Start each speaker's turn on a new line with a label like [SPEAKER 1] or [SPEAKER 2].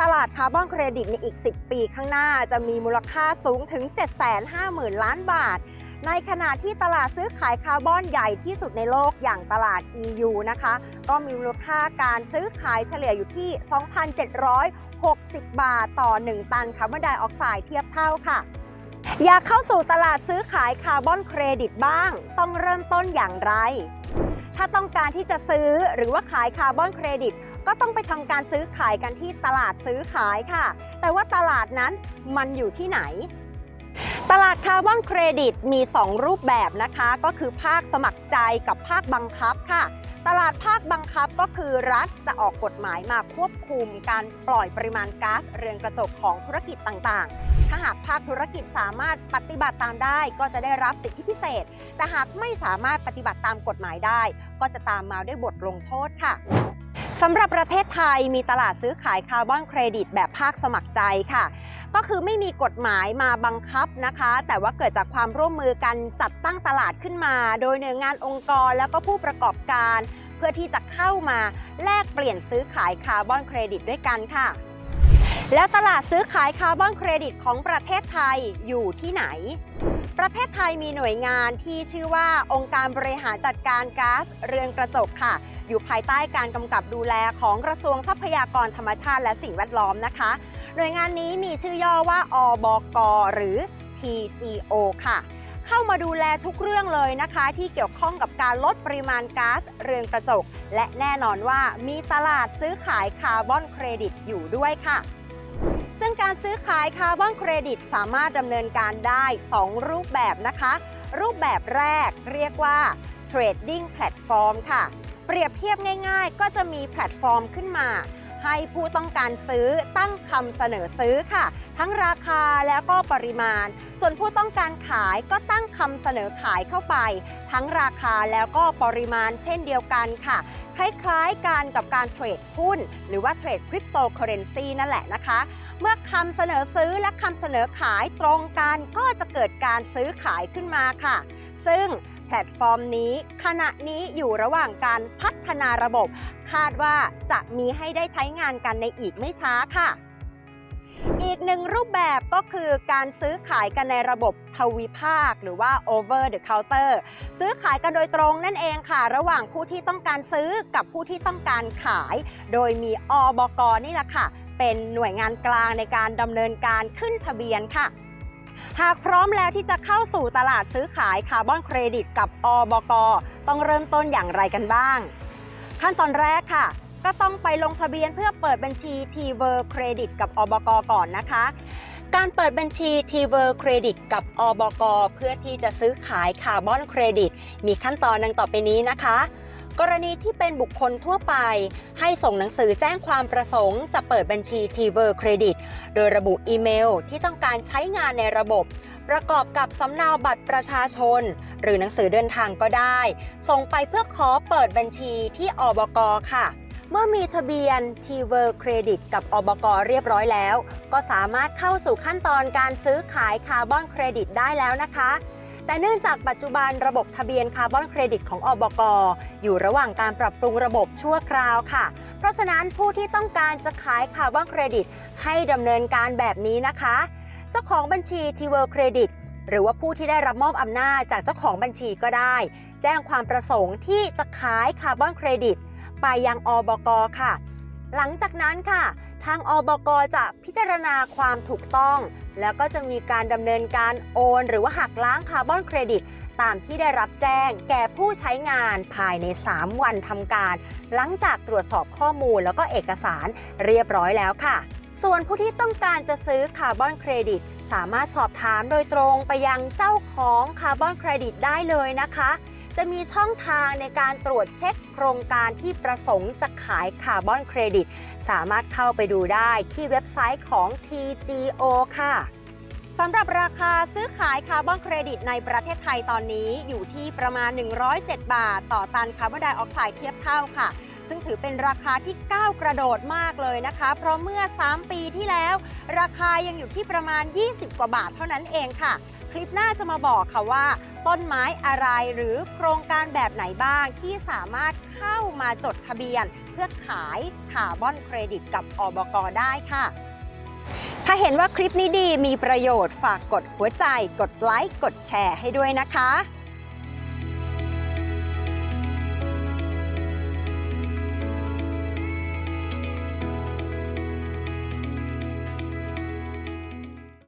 [SPEAKER 1] ตลาดคาร์บอนเครดิตในอีก 10 ปีข้างหน้าจะมีมูลค่าสูงถึง 750,000 ล้านบาท ในขณะที่ตลาดซื้อขายคาร์บอนใหญ่ที่สุดในโลกอย่างตลาด EU นะคะ ก็มีมูลค่าการซื้อขายเฉลี่ยอยู่ที่ 2,760 บาทต่อ 1 ตันคาร์บอนไดออกไซด์เทียบเท่าค่ะ อยากเข้าสู่ตลาดซื้อขายคาร์บอนเครดิตบ้าง ต้องเริ่มต้นอย่างไร ถ้าต้องการที่จะซื้อหรือว่าขายคาร์บอนเครดิต ก็ต้องไปทำการซื้อขายกันที่ตลาดซื้อขายค่ะ แต่ว่าตลาดนั้นมันอยู่ที่ไหน ตลาดคาร์บอนเครดิตมี 2 รูปแบบนะคะ ก็คือภาคสมัครใจกับภาคบังคับค่ะ ตลาดภาคบังคับก็คือรัฐจะออกกฎหมายมาควบคุมการปล่อยปริมาณก๊าซเรือนกระจกของธุรกิจต่างๆถ้าหากภาคธุรกิจสามารถปฏิบัติตามได้ก็จะได้รับสิทธิพิเศษ แต่หากไม่สามารถปฏิบัติตามกฎหมายได้ ก็จะตามมาด้วยบทลงโทษค่ะ สำหรับประเทศไทยมีตลาดซื้อขายคาร์บอนเครดิตแบบภาคสมัครใจค่ะ ก็คือไม่มีกฎหมายมาบังคับนะคะ แต่ว่าเกิดจากความร่วมมือกันจัดตั้งตลาดขึ้นมา โดยหน่วยงานองค์กรแล้วก็ผู้ประกอบการ เพื่อที่จะเข้ามาแลกเปลี่ยนซื้อขายคาร์บอนเครดิตด้วยกันค่ะ แล้วตลาดซื้อขายคาร์บอนเครดิตของประเทศไทยอยู่ที่ไหนประเทศไทยมีหน่วยงานที่ชื่อว่าองค์การบริหารจัดการก๊าซเรือนกระจกค่ะ อยู่ภายใต้การกำกับดูแลของกระทรวงทรัพยากรธรรมชาติและสิ่งแวดล้อมนะคะ หน่วยงานนี้มีชื่อย่อว่า อบก หรือ TGO ค่ะ เข้ามาดูแลทุกเรื่องเลยนะคะ ที่เกี่ยวข้องกับการลดปริมาณก๊าซเรือนกระจก และแน่นอนว่ามีตลาดซื้อขายคาร์บอนเครดิตอยู่ด้วยค่ะซึ่งการซื้อขายคาร์บอนเครดิตสามารถดำเนินการได้ 2 รูปแบบนะคะ รูปแบบแรกเรียกว่า Trading Platform ค่ะ เปรียบเทียบง่ายๆ ก็จะมีแพลตฟอร์มขึ้นมา ให้ผู้ต้องการซื้อตั้งคำเสนอซื้อค่ะ ทั้งราคาแล้วก็ปริมาณ ส่วนผู้ต้องการขายก็ตั้งคำเสนอขายเข้าไป ทั้งราคาแล้วก็ปริมาณเช่นเดียวกันค่ะคล้ายๆกันกับการเทรดหุ้น หรือว่าเทรดคริปโตเคอเรนซีนั่นแหละนะคะ เมื่อคำเสนอซื้อและคำเสนอขายตรงกันก็จะเกิดการซื้อขายขึ้นมาค่ะ ซึ่ง พลตฟอร์มนี้ ขณะนี้อยู่ระหว่างการพัฒนาระบบ คาดว่าจะมีให้ได้ใช้งานกันในอีกไม่ช้าค่ะ อีกหนึ่งรูปแบบก็คือการซื้อขายกันในระบบทวิภาค หรือว่า over the counter ซื้อขายกันโดยตรงนั่นเองค่ะ ระหว่างผู้ที่ต้องการซื้อกับผู้ที่ต้องการขาย โดยมีอบกนี่แหละค่ะ เป็นหน่วยงานกลางในการดำเนินการขึ้นทะเบียนค่ะ หากพร้อมแล้วที่จะเข้าสู่ตลาดซื้อขายคาร์บอนเครดิตกับอบก ต้องเริ่มต้นอย่างไรกันบ้าง ขั้นตอนแรกค่ะ ก็ต้องไปลงทะเบียนเพื่อเปิดบัญชี t v e r Credit กับอบก ก่อนนะคะ การเปิดบัญชี t v e r Credit กับอบก เพื่อที่จะซื้อขายคาร์บอนเครดิตมีขั้นตอนดังต่อไปนี้นะคะ กรณีที่เป็นบุคคลทั่วไป ให้ส่งหนังสือแจ้งความประสงค์ จะเปิดบัญชี t v e r Credit โดยระบุอีเมลที่ต้องการใช้งานในระบบ ประกอบกับสำเนาบัตรประชาชน หรือหนังสือเดินทางก็ได้ ส่งไปเพื่อขอเปิดบัญชีที่อบกค่ะเมื่อมีทะเบียน t v e r Credit กับอบกเรียบร้อยแล้ว ก็สามารถเข้าสู่ขั้นตอนการซื้อขายคาร์บอนเครดิตได้แล้วนะคะ แต่เนื่องจากปัจจุบันระบบทะเบียนคาร์บอนเครดิตของอบก อยู่ระหว่างการปรับปรุงระบบชั่วคราวค่ะ เพราะฉะนั้นผู้ที่ต้องการจะขายคาร์บอนเครดิตให้ดำเนินการแบบนี้นะคะ เจ้าของบัญชี t w o r l Credit หรือว่าผู้ที่ได้รับมอบอำนาจจากเจ้าของบัญชีก็ได้ แจ้งความประสงค์ที่จะขายคาร์บอนเครดิตไปยังอบกค่ะ หลังจากนั้นค่ะ ทางอบกจะพิจารณาความถูกต้อง แล้วก็จะมีการดำเนินการโอน หรือว่าหักล้างคาร์บอนเครดิต ตามที่ได้รับแจ้ง แก่ผู้ใช้งานภายใน 3 วันทำการ หลังจากตรวจสอบข้อมูลแล้วก็เอกสารเรียบร้อยแล้วค่ะ ส่วนผู้ที่ต้องการจะซื้อคาร์บอนเครดิต สามารถสอบถามโดยตรงไปยังเจ้าของคาร์บอนเครดิตได้เลยนะคะ จะมีช่องทางในการตรวจเช็คโครงการที่ประสงค์จะขายคาร์บอนเครดิต สามารถเข้าไปดูได้ที่เว็บไซต์ของ TGO ค่ะสำหรับราคาซื้อขายคาร์บอนเครดิตในประเทศไทยตอนนี้อยู่ที่ประมาณ 107 บาท ต่อตันคาร์บอนไดออกไซด์เทียบเท่าค่ะ ซึ่งถือเป็นราคาที่ก้าวกระโดดมากเลยนะคะ เพราะเมื่อ 3 ปีที่แล้ว ราคายังอยู่ที่ประมาณ 20 กว่าบาทเท่านั้นเองค่ะ คลิปหน้าจะมาบอกค่ะว่า ต้นไม้อะไรหรือโครงการแบบไหนบ้างที่สามารถเข้ามาจดทะเบียน เพื่อขายคาร์บอนเครดิตกับอบกได้ค่ะ ถ้าเห็นว่าคลิปนี้ดีมีประโยชน์ฝากกดหัวใจ กดไลค์ กดแชร์ให้ด้วยนะคะ